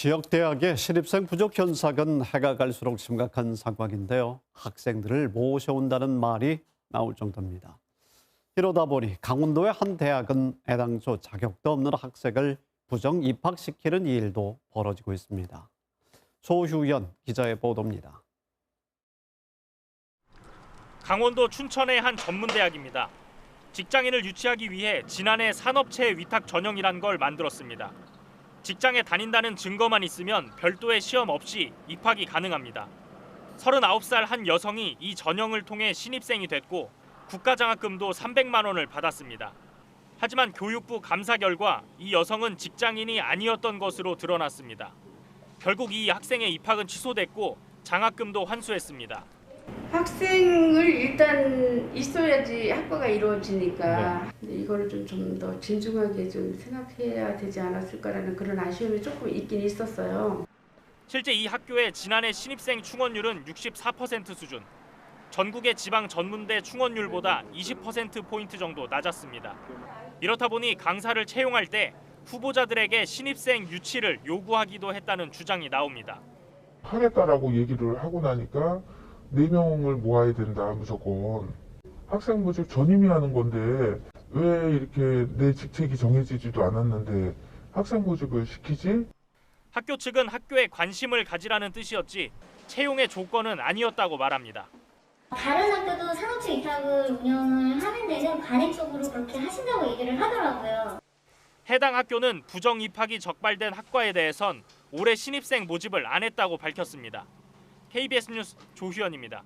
지역 대학의 신입생 부족 현상은 해가 갈수록 심각한 상황인데요. 학생들을 모셔온다는 말이 나올 정도입니다. 이러다 보니 강원도의 한 대학은 애당초 자격도 없는 학생을 부정 입학시키는 일도 벌어지고 있습니다. 조휴연 기자의 보도입니다. 강원도 춘천의 한 전문대학입니다. 직장인을 유치하기 위해 지난해 산업체 위탁 전형이란 걸 만들었습니다. 직장에 다닌다는 증거만 있으면 별도의 시험 없이 입학이 가능합니다. 39살 한 여성이 이 전형을 통해 신입생이 됐고 국가장학금도 300만 원을 받았습니다. 하지만 교육부 감사 결과 이 여성은 직장인이 아니었던 것으로 드러났습니다. 결국 이 학생의 입학은 취소됐고 장학금도 환수했습니다. 학생을 일단 있어야지 학과가 이루어지니까 근데 이거를 좀 좀 더 진중하게 좀 생각해야 되지 않았을까라는 그런 아쉬움이 조금 있긴 있었어요. 실제 이 학교의 지난해 신입생 충원율은 64% 수준. 전국의 지방 전문대 충원율보다 20% 포인트 정도 낮았습니다. 이렇다 보니 강사를 채용할 때 후보자들에게 신입생 유치를 요구하기도 했다는 주장이 나옵니다. 하겠다라고 얘기를 하고 나니까 네 명을 모아야 된다 무조건 학생 모집 전임이 하는 건데 왜 이렇게 내 직책이 정해지지도 않았는데 학생 모집을 시키지? 학교 측은 학교에 관심을 가지라는 뜻이었지 채용의 조건은 아니었다고 말합니다. 다른 학교도 산업체 위탁을 운영을 하는 데는 관행적으로 그렇게 하신다고 얘기를 하더라고요. 해당 학교는 부정 입학이 적발된 학과에 대해선 올해 신입생 모집을 안 했다고 밝혔습니다. KBS 뉴스 조휴연입니다.